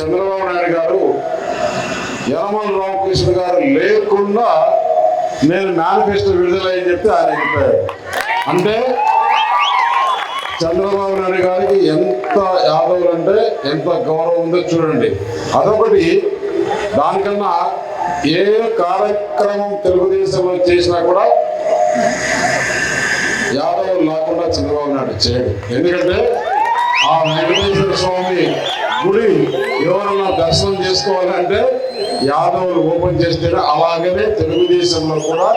చంద్రబాబు నాయుడు గారు యనమల రామకృష్ణ గారు లేకుండా నేను మేనిఫెస్టో విడుదలయ్యని చెప్పి ఆయన చెప్పారు. అంటే చంద్రబాబు నాయుడు గారికి ఎంత యాదవులు అంటే ఎంత గౌరవం ఉందో చూడండి. అదొకటి దానికన్నా ఏ కార్యక్రమం తెలుగుదేశంలో చేసినా కూడా యాదవులు లేకుండా చంద్రబాబు నాయుడు చేయడు. ఎందుకంటే ఆ వెంకటేశ్వర స్వామి గుడి ఎవరన్నా దర్శనం చేసుకోవాలంటే యాదవులు ఓపెన్ చేస్తేనే అలాగనే తెలుగుదేశంలో కూడా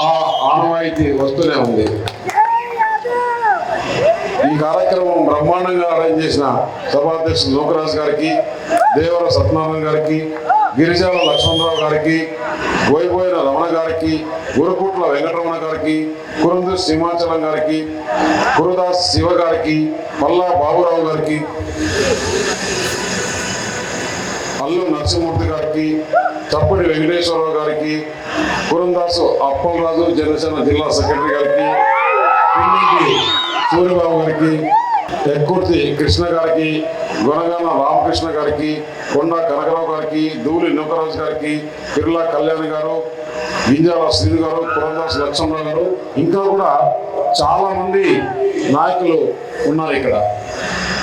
ఆ ఆనవాయితీ వస్తూనే ఉంది. ఈ కార్యక్రమం బ్రహ్మాండంగా అరేంజ్ చేసిన సభాధ్యక్షుడు లోకరాజు గారికి దేవర సత్యనారాయణ గారికి గిరిజాల లక్ష్మణరావు గారికి బోయిపోయిన రమణ గారికి గురుకుట్ల వెంకటరమణ గారికి కురందు సింహాచలం గారికి గురుదాస్ శివ గారికి పల్లా బాబురావు గారికి అల్లు నరసింహమూర్తి గారికి తప్పటి వెంకటేశ్వరరావు గారికి గురందాసు అప్పలరాజు జనసేన జిల్లా సెక్రటరీ గారికి సూర్యబాబు గారికి ఎక్కుర్తి కృష్ణ గారికి గుణగాన రామకృష్ణ గారికి కొండ కనకరావు గారికి దూలి నూకరాజు గారికి బిర్లా కళ్యాణ్ గారు వింజాల శ్రీను గారు పురందాస్ లక్ష్మణరావు గారు ఇంకా కూడా చాలామంది నాయకులు ఉన్నారు ఇక్కడ.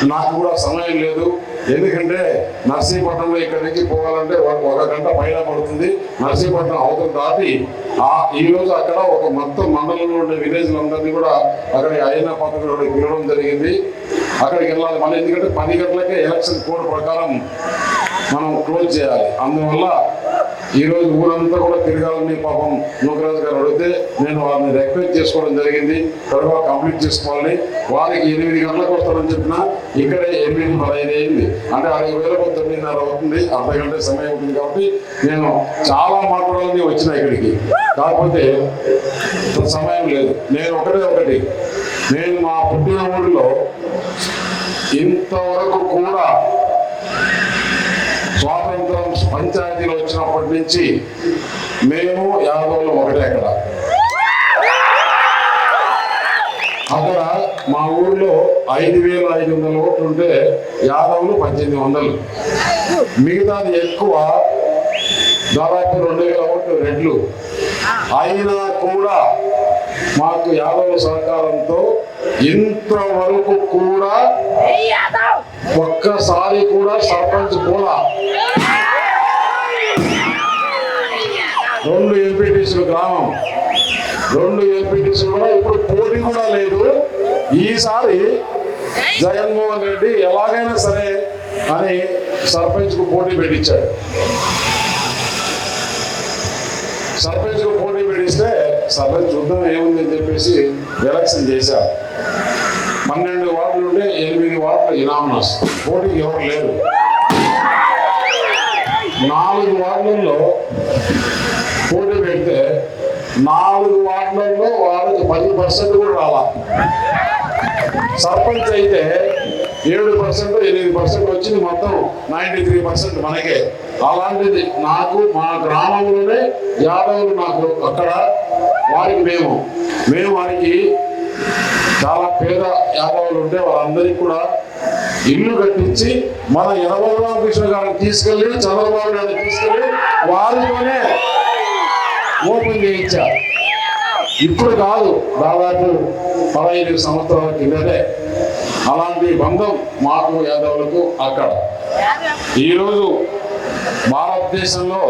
నాకు కూడా సమయం లేదు. ఎందుకంటే నర్సీపట్నంలో ఇక్కడి నుంచి పోవాలంటే ఒక ఒక గంట పైన పడుతుంది. నర్సీపట్నం అవతల దాటి ఆ ఈ రోజు అక్కడ ఒక మొత్తం మండలంలో ఉండే విలేజ్లందరినీ కూడా అక్కడ అయిన పథకం పిలవడం జరిగింది. అక్కడికి వెళ్ళాలి. మళ్ళీ ఎందుకంటే పది గంటలకే ఎలక్షన్ కోడ్ ప్రకారం మనం క్లోజ్ చేయాలి. అందువల్ల ఈ రోజు ఊరంతా కూడా తిరగాలని పాపం నూకరాజు గారు అడిగితే నేను వారిని రిక్వెస్ట్ చేసుకోవడం జరిగింది. త్వరగా కంప్లీట్ చేసుకోవాలని వారికి ఎనిమిది గంటలకు వస్తారని చెప్పిన ఇక్కడే ఎనిమిది పదహైదు అయింది. అంటే అరవై వేలకు తొమ్మిదిన్నర అవుతుంది. అర్ధ గంట సమయం ఉంటుంది కాబట్టి నేను చాలా మాట్లాడాలని వచ్చిన ఇక్కడికి. కాకపోతే సమయం లేదు. నేను ఒకటే ఒకటి. నేను మా పుట్టిన ఊరిలో ఇంతవరకు కూడా పంచాయతీలు వచ్చినప్పటి నుంచి మేము యాదవులు ఒకటే అక్కడ. అక్కడ మా ఊర్లో ఐదు వేల ఐదు వందల ఓట్లు ఉంటే యాదవులు పద్దెనిమిది వందలు. మిగతాది ఎక్కువ దాదాపు రెండు వేల ఓట్లు రెడ్లు. అయినా కూడా మాకు యాదవ సహకారంతో ఇంతవరకు కూడా ఒక్కసారి కూడా సర్పంచ్ కూడా రెండు ఎంపీటీసీలు గ్రామం. రెండు ఎంపీటీసీలు కూడా ఇప్పుడు పోటీ కూడా లేదు. ఈసారి జగన్మోహన్ రెడ్డి ఎలాగైనా సరే అని సర్పంచ్కు పోటీ పెట్టించాడు. సర్పంచ్కు పోటీ పెట్టిస్తే సర్పంచ్ యుద్ధం ఏముంది అని చెప్పేసి ఎలక్షన్ చేశారు. పన్నెండు వార్డులు ఉంటే ఎనిమిది వార్డులు ఇనామనస్. పోటీకి ఎవరు లేరు. నాలుగు వార్డుల్లో నాలుగు వార్డులలో వాళ్ళకి పది పర్సెంట్ కూడా రావాలి సర్పంచ్ అయితే ఏడు పర్సెంట్ ఎనిమిది పర్సెంట్ వచ్చింది మొత్తం నైంటీ త్రీ పర్సెంట్ మనకే. అలాంటిది నాకు మా గ్రామంలోనే యాదవులు నాకు అక్కడ వారికి మేము. మేము వారికి చాలా పేద యాదవులు ఉంటే వాళ్ళందరికీ కూడా ఇల్లు కట్టించి మన యనమల రామకృష్ణ గారిని తీసుకెళ్ళి చంద్రబాబు గారిని తీసుకెళ్ళి వారితోనే ఓపెన్ చేయించా. ఇప్పుడు కాదు దాదాపు పదహైదు సంవత్సరాల కిందటే అలాంటి బంధం మాకు యాదవులకు అక్కడ. ఈరోజు భారతదేశంలో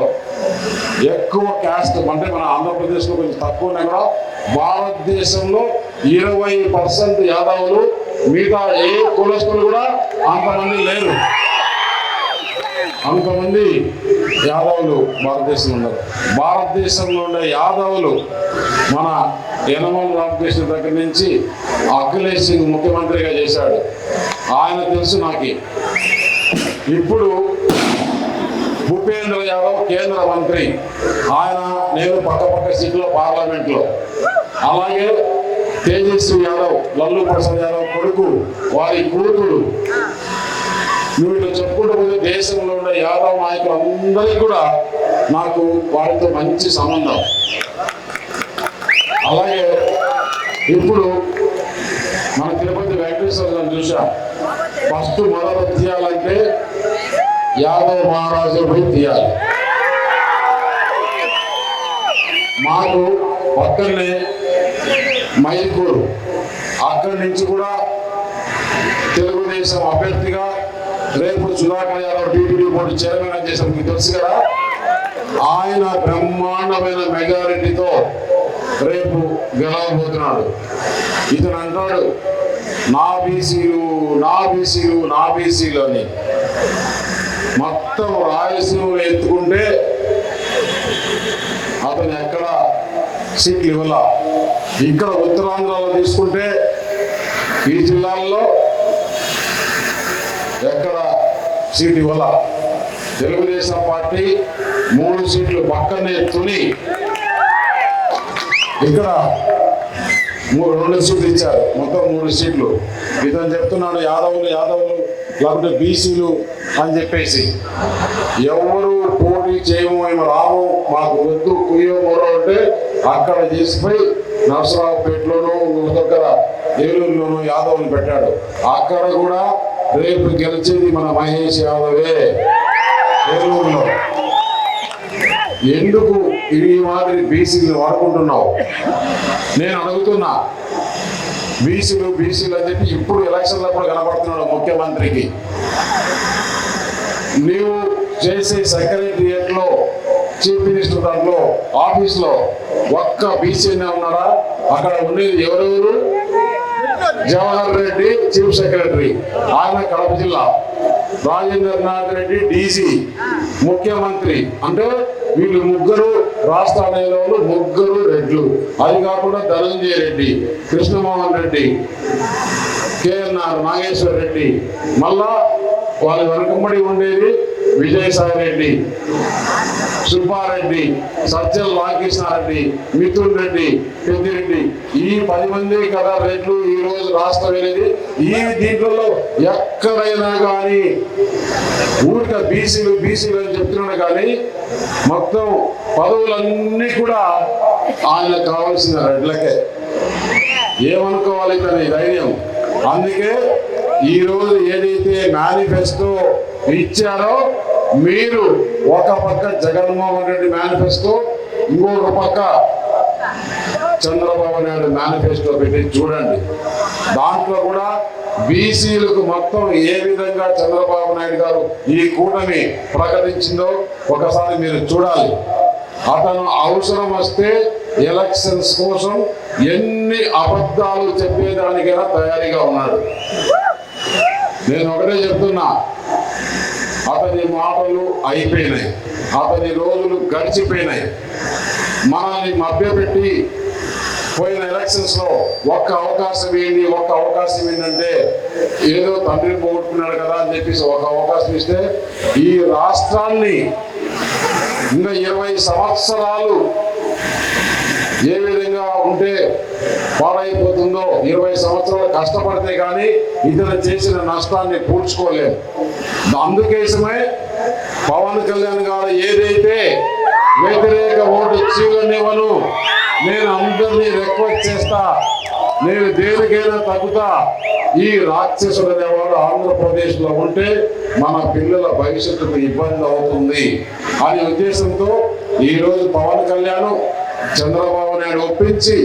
ఎక్కువ క్యాస్ట్ అంటే మన ఆంధ్రప్రదేశ్లో కొంచెం తక్కువ కూడా భారతదేశంలో ఇరవై పర్సెంట్ యాదవులు మిగతా ఏ కులస్తులు కూడా అంతమంది లేరు. అంతమంది యాదవులు భారతదేశంలో ఉన్నారు. భారతదేశంలో ఉండే యాదవులు మన యనమల రామకృష్ణ దగ్గర నుంచి అఖిలేష్ సింగ్ ముఖ్యమంత్రిగా చేశాడు. ఆయన తెలుసు నాకు. ఇప్పుడు భూపేంద్ర యాదవ్ కేంద్ర మంత్రి. ఆయన నేను పక్క పక్క సీట్లో పార్లమెంట్లో. అలాగే తేజస్వి యాదవ్ లల్లు ప్రసాద్ యాదవ్ కొడుకు వారి కూతురు. వీళ్ళు చెప్పుకుంటూ పోతే దేశంలో ఉన్న యాదవ నాయకులు అందరికీ కూడా నాకు వారితో మంచి సంబంధం. అలాగే ఇప్పుడు మన తిరుపతి వెంకటేశ్వర గారిని చూసాం ఫస్ట్ మొదలు తీయాలంటే యాదవ్ మహారాజు పోయి తీయాలి. మాకు పక్కనే మైపూర్ అక్కడి నుంచి కూడా తెలుగుదేశం అభ్యర్థిగా రేపు Sudhakar Yadav TTD board chairman అని చేశాం మీకు తెలుసు కదా? ఆయన బ్రహ్మాండమైన మెజారిటీతో రేపు గెలవబోతున్నాడు ఇతను అంటాడు నా బీసీలు నా బీసీలు నా బీసీలు అని. మొత్తం రాయలసీమ ఎత్తుకుంటే అతను ఎక్కడ సీట్లు ఇవ్వాల? ఇక్కడ ఉత్తరాంధ్రలో తీసుకుంటే ఈ జిల్లాల్లో ఎక్కడ సీట్ ఇవ్వాల? తెలుగుదేశం పార్టీ మూడు సీట్లు పక్కనే తుని. ఇక్కడ మూడు రెండు సీట్లు ఇచ్చారు. మొత్తం మూడు సీట్లు. ఇతను చెప్తున్నాడు యాదవులు యాదవులు లేకపోతే బీసీలు అని చెప్పేసి. ఎవరు పోటీ చేయము మేము రాము మాకు వద్దు కుయ్యో మొర అంటే అక్కడ చేసిపోయి నరసరావుపేటలోను దగ్గర ఏలూరులోను యాదవులు పెట్టాడు. అక్కడ కూడా రేపు గెలిచేది మన మహేష్ యాదవే. ఏలూరులో. ఎందుకు ఈ మాదిరి బీసీలు వాడుకుంటున్నావు? నేను అడుగుతున్నా. బీసీలు బీసీలు అని చెప్పి ఇప్పుడు ఎలక్షన్లప్పుడు కనబడుతున్నాడు ముఖ్యమంత్రికి. నీవు చేసే సెక్రటరియట్లో చీఫ్ మినిస్టర్ దాంట్లో ఆఫీస్లో ఒక్క బీసీనే ఉన్నారా అక్కడ ఉండేది ఎవరెవరు? జవహర్ రెడ్డి చీఫ్ సెక్రటరీ ఆయన కడప జిల్లా. రాజేంద్రనాథ్ రెడ్డి డీసీ ముఖ్యమంత్రి. అంటే వీళ్ళు ముగ్గురు రాష్ట్ర నేలలు ముగ్గురు రెడ్లు. అది కాకుండా ధనంజయ రెడ్డి కృష్ణమోహన్ రెడ్డి కేఎన్ఆర్ నాగేశ్వర్ రెడ్డి. మళ్ళా వాళ్ళ వెనుకబడి ఉండేది విజయసాయి రెడ్డి సుబ్బారెడ్డి సజ్జల రామకృష్ణారెడ్డి మిథున్ రెడ్డి పెద్దిరెడ్డి ఈ పది మంది కదా రెడ్లు ఈ రోజు రాష్ట్రం అనేది. ఈ దీంట్లో ఎక్కడైనా కానీ ఊరిక బీసీలు బీసీలు అని చెప్తున్నాడు కానీ మొత్తం పదవులన్నీ కూడా ఆయన కావాల్సిన రెడ్లకే. ఏమనుకోవాలి తన ధైర్యం? అందుకే ఈ రోజు ఏదైతే మేనిఫెస్టో ఇచ్చారో మీరు ఒక పక్క జగన్మోహన్ రెడ్డి మేనిఫెస్టో ఇంకొక పక్క చంద్రబాబు నాయుడు మేనిఫెస్టో పెట్టి చూడండి. దాంట్లో కూడా బీసీలకు మొత్తం ఏ విధంగా చంద్రబాబు నాయుడు గారు ఈ కూటమి ప్రకటించిందో ఒకసారి మీరు చూడాలి. అతను అవసరం వస్తే ఎలక్షన్స్ కోసం ఎన్ని అబద్ధాలు చెప్పేదానికైనా తయారీగా ఉన్నాడు. నేను ఒకటే చెప్తున్నా. అతని మాటలు అయిపోయినాయి. అతని రోజులు గడిచిపోయినాయి. మనల్ని మభ్యపెట్టి పోయిన ఎలక్షన్స్లో ఒక్క అవకాశం ఏంటి? ఒక్క అవకాశం ఏంటంటే ఏదో తండ్రిని పోగొట్టుకున్నాడు కదా అని చెప్పేసి ఒక అవకాశం ఇస్తే ఈ రాష్ట్రాన్ని ఇంకా ఇరవై సంవత్సరాలు ఏ విధంగా ఉంటే పాడైపోతుందో ఇరవై సంవత్సరాలు కష్టపడితే కానీ ఇతను చేసిన నష్టాన్ని పూడ్చుకోలేము అందుకోసమే పవన్ కళ్యాణ్ గారు ఏదైతే వ్యతిరేక ఓటు చీలనివ్వను నేను అందరినీ రిక్వెస్ట్ చేస్తా నేను దేనికైనా తగ్గుతా ఈ రాక్షసుడు అనేవాడు ఆంధ్రప్రదేశ్లో ఉంటే మన పిల్లల భవిష్యత్తుకు ఇబ్బంది అవుతుంది. అనే ఉద్దేశంతో ఈరోజు పవన్ కళ్యాణ్ చంద్రబాబు నాయుడు ఒప్పించి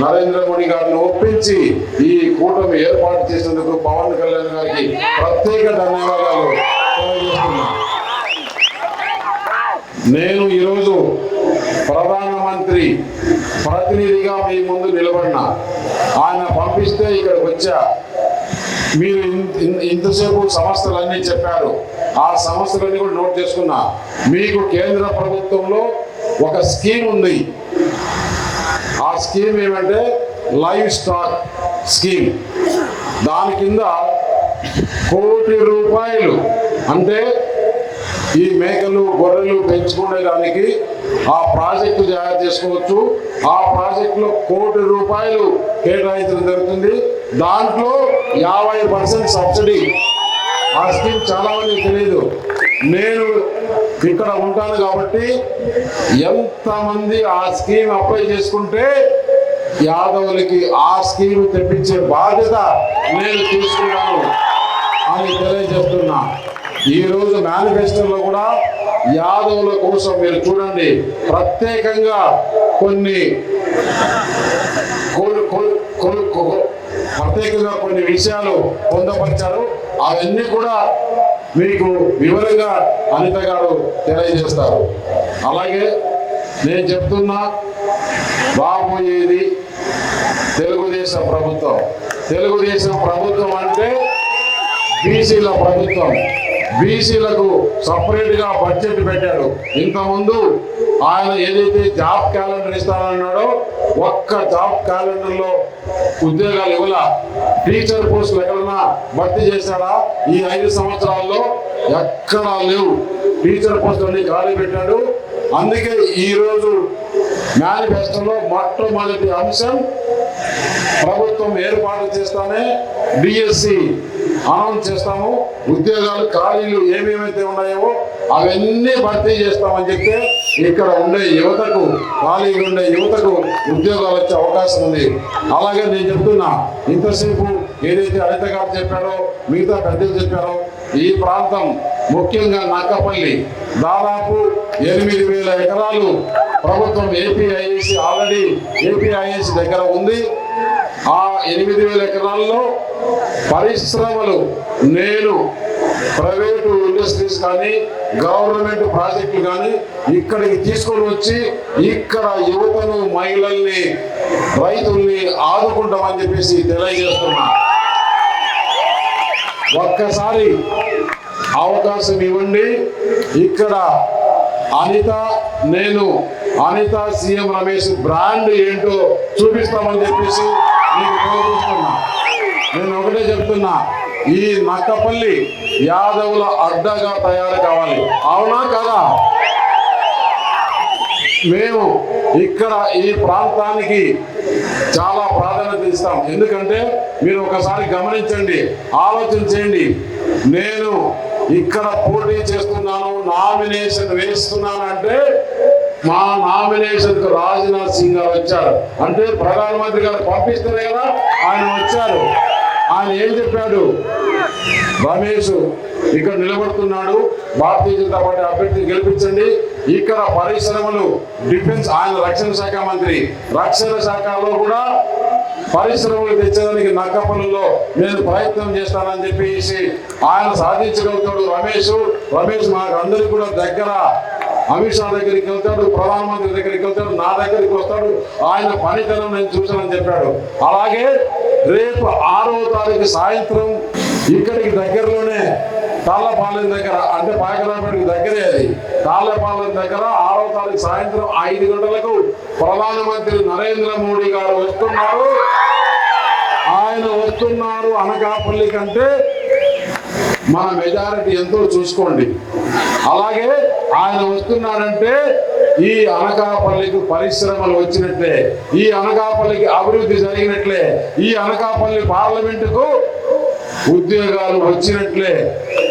నరేంద్ర మోడీ గారిని ఒప్పించి ఈ కూటమి ఏర్పాటు చేసినందుకు పవన్ కళ్యాణ్ గారికి ప్రత్యేక ధన్యవాదాలు తెలియజేస్తున్నా నేను ఈరోజు ప్రధానమంత్రి ప్రతినిధిగా మీ ముందు నిలబడినా ఆయన పంపిస్తే ఇక్కడికి వచ్చా. మీరు ఇంతసేపు సమస్యలన్నీ చెప్పారు. ఆ సమస్యలన్నీ కూడా నోట్ చేసుకున్నా. మీకు కేంద్ర ప్రభుత్వంలో ఒక స్కీమ్ ఉంది. ఆ స్కీమ్ ఏమంటే లైవ్ స్టాక్ స్కీమ్. దాని కింద కోటి రూపాయలు అంటే ఈ మేకలు గొర్రెలు పెంచుకునే దానికి ఆ ప్రాజెక్టు తయారు చేసుకోవచ్చు. ఆ ప్రాజెక్టులో కోటి రూపాయలు కేటాయించడం జరుగుతుంది. దాంట్లో యాభై పర్సెంట్ సబ్సిడీ. ఆ స్కీమ్ చాలా మందికి తెలియదు. నేను ఇక్కడ ఉంటాను కాబట్టి ఎంతమంది ఆ స్కీమ్ అప్లై చేసుకుంటే యాదవులకి ఆ స్కీమ్ తెప్పించే బాధ్యత నేను తీసుకున్నాను అని తెలియజేస్తున్నా. ఈరోజు మేనిఫెస్టోలో కూడా యాదవుల కోసం మీరు చూడండి ప్రత్యేకంగా కొన్ని ప్రత్యేకంగా కొన్ని విషయాలు పొందపరిచారు. అవన్నీ కూడా మీకు వివరంగా అనిత గారు తెలియజేస్తారు. అలాగే నేను చెప్తున్నా బాబోయేది తెలుగుదేశం ప్రభుత్వం. తెలుగుదేశం ప్రభుత్వం అంటే బీసీల ప్రభుత్వం. బీసీలకు సపరేట్గా బడ్జెట్ పెట్టాడు. ఇంతకుముందు ఆయన ఏదైతే జాబ్ క్యాలెండర్ ఇస్తానన్నాడో ఒక్క జాబ్ క్యాలెండర్లో ఉద్యోగాలు ఇవ్వాల. టీచర్ పోస్టులు ఎక్కడన్నా భర్తీ చేశాడా? ఈ ఐదు సంవత్సరాల్లో ఎక్కడా లేవు. టీచర్ పోస్టులన్నీ ఖాళీ పెట్టాడు. అందుకే ఈ రోజు మేనిఫెస్టోలో మొట్టమొదటి అంశం ప్రభుత్వం ఏర్పాటు చేస్తానే బిఎస్సి అనౌన్స్ చేస్తాము. ఉద్యోగాలు ఖాళీలు ఏమేమైతే ఉన్నాయో అవన్నీ భర్తీ చేస్తామని చెప్తే ఇక్కడ ఉండే యువతకు ఖాళీగా ఉండే యువతకు ఉద్యోగాలు వచ్చే అవకాశం ఉంది. అలాగే నేను చెప్తున్నా ఇంతసేపు ఏదైతే అనిత గారు చెప్పారో మిగతా పెద్దలు చెప్పారో ఈ ప్రాంతం ముఖ్యంగా నక్కపల్లి. దాదాపు ఎనిమిది వేల ఎకరాలు ప్రభుత్వం ఏపీఐఎస్సి ఆల్రెడీ ఏపీఐఏసి దగ్గర ఉంది. ఆ ఎనిమిది వేల ఎకరాల్లో పరిశ్రమలు నేను ప్రైవేటు ఇండస్ట్రీస్ కానీ గవర్నమెంట్ ప్రాజెక్టులు కానీ ఇక్కడికి తీసుకొని వచ్చి ఇక్కడ యువతను మహిళల్ని రైతుల్ని ఆదుకుంటామని చెప్పేసి తెలియజేస్తున్నా. ఒక్కసారి అవకాశం ఇవ్వండి. ఇక్కడ అనిత నేను అనిత సీఎం రమేష్ బ్రాండ్ ఏంటో చూపిస్తామని చెప్పేసి కోరుకుంటున్నా నేను ఒకటే చెప్తున్నా ఈ నక్కపల్లి యాదవుల అడ్డగా తయారు కావాలి. అవునా కదా? మేము ఇక్కడ ఈ ప్రాంతానికి చాలా ప్రాధాన్యత ఇస్తాం. ఎందుకంటే మీరు ఒకసారి గమనించండి ఆలోచించండి నేను ఇక్కడ పోటీ చేస్తున్నాను నామినేషన్ వేస్తున్నాను అంటే మా నామినేషన్కు రాజ్నాథ్ సింగ్ గారు వచ్చారు. అంటే ప్రధానమంత్రి గారు పంపిస్తున్నాయి కదా ఆయన వచ్చారు. ఆయన ఏం చెప్పాడు? రమేష్ ఇక్కడ నిలబడుతున్నాడు భారతీయ జనతా పార్టీ అభ్యర్థిని గెలిపించండి. ఇక్కడ పరిశ్రమలు డిఫెన్స్ ఆయన రక్షణ శాఖ మంత్రి. రక్షణ శాఖలో కూడా పరిశ్రమలు తెచ్చేదానికి నక్కపల్లిలో నేను ప్రయత్నం చేస్తానని చెప్పేసి ఆయన సాధించగలుగుతాడు రమేష్. రమేష్ మాకు అందరికి కూడా దగ్గర అమిత్ షా దగ్గరికి వెళ్తాడు ప్రధానమంత్రి దగ్గరికి వెళ్తాడు నా దగ్గరికి వస్తాడు. ఆయన పనితనం నేను చూశానని చెప్పాడు. అలాగే రేపు ఆరో తారీఖు సాయంత్రం ఇక్కడికి దగ్గరలోనే తాళ్ళపాలెం దగ్గర అంటే పాయకరాపేటకి దగ్గరే అది. తాళ్ళపాలెం దగ్గర ఆరో తారీఖు సాయంత్రం ఐదు గంటలకు ప్రధానమంత్రి నరేంద్ర మోడీ గారు వస్తున్నారు. ఆయన వస్తున్నారు అనకాపల్లి కంటే మన మెజారిటీ ఎంతో చూసుకోండి. అలాగే ఆయన వస్తున్నాడంటే ఈ అనకాపల్లికి పరిశ్రమలు వచ్చినట్లే ఈ అనకాపల్లికి అభివృద్ధి జరిగినట్లే ఈ అనకాపల్లి పార్లమెంటుకు ఉద్యోగాలు వచ్చినట్లే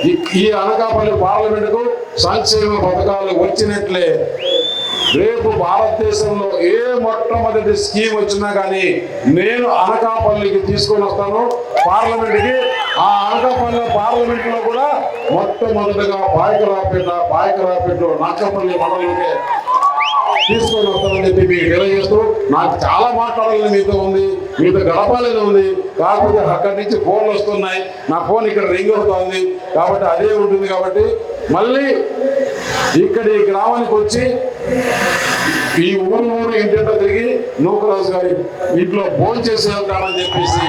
ఈ- ఈ అనకాపల్లి పార్లమెంటుకు సంక్షేమ పథకాలు వచ్చినట్లే రేపు భారతదేశంలో ఏ మొట్టమొదటి స్కీమ్ వచ్చినా కానీ నేను అనకాపల్లికి తీసుకొని వస్తాను. పార్లమెంట్కి. ఆ అనకాపల్లి పార్లమెంట్లో కూడా మొట్టమొదటిగా పాయకరాపేట పాయకరాపేట నాకపల్లి మండలంకే తీసుకొని వస్తానని చెప్పి మీకు తెలియజేస్తూ నాకు చాలా మాట్లాడాలని మీతో ఉంది మీతో గడపాలని ఉంది. కాకపోతే అక్కడి నుంచి ఫోన్లు వస్తున్నాయి. నా ఫోన్ ఇక్కడ రింగ్ అవుతుంది. కాబట్టి అదే ఉంటుంది కాబట్టి మళ్ళీ ఇక్కడ ఈ గ్రామానికి వచ్చి ఈ ఊరు ఊరు ఇంటింటో తిరిగి నూకరాజు గారి ఇంట్లో భోజనం చేసి వెళ్తామని చెప్పేసి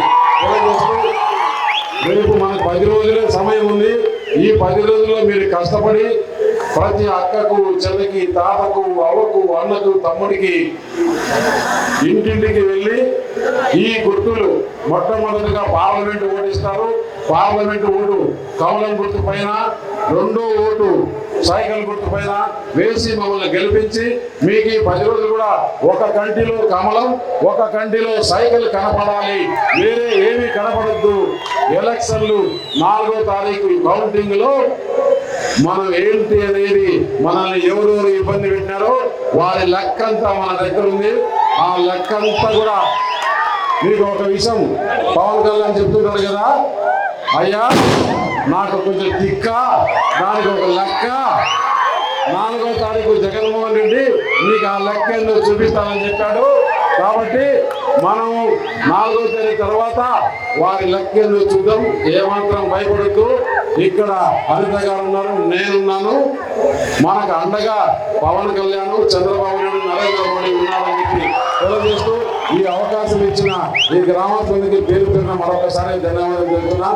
రేపు మనకు పది రోజులే సమయం ఉంది. ఈ పది రోజుల్లో మీరు కష్టపడి ప్రతి అక్కకు చెల్లికి తాతకు అవ్వకు అన్నకు తమ్ముడికి ఇంటింటికి వెళ్ళి ఈ గుర్తులు మొట్టమొదటిగా పార్లమెంట్ ఓటిస్తారు పార్లమెంట్ ఓటు కమలం గుర్తు పైన రెండో ఓటు సైకిల్ గుర్తు పైన వేసి మమ్మల్ని గెలిపించి మీకు ఈ పది రోజులు కూడా ఒక కంటిలో కమలం ఒక కంటిలో సైకిల్ కనపడాలి. వేరే ఏమీ కనపడద్దు. ఎలక్షన్లు నాలుగో తారీఖు కౌంటింగ్లో మనం ఏంటి అనేది మనల్ని ఎవరెవరు ఇబ్బంది పెట్టినారో వారి లెక్కంతా మన దగ్గర ఉంది. ఆ లెక్కంతా కూడా మీకు ఒక విషయం పవన్ కళ్యాణ్ చెప్తున్నాడు కదా అయ్యా నాకు కొంచెం తిక్క దానికి ఒక లెక్క. నాలుగో తారీఖు జగన్మోహన్ రెడ్డి నీకు ఆ లెక్క ఎందుకు చూపిస్తానని చెప్పాడు. కాబట్టి మనము నాలుగో తేదీ తర్వాత వారి లెక్క ఎందుకు చూద్దాం. ఏమాత్రం భయపడుతూ ఇక్కడ హరిత గారు ఉన్నారు నేనున్నాను. మనకు అండగా పవన్ కళ్యాణ్ చంద్రబాబు నాయుడు నరేంద్ర మోడీ ఉన్నారని చెప్పి తెలియజేస్తూ ఈ అవకాశం ఇచ్చిన ఈ గ్రామస్తులకి పేరు పేరున మరొకసారి ధన్యవాదాలు తెలుపుతున్నాను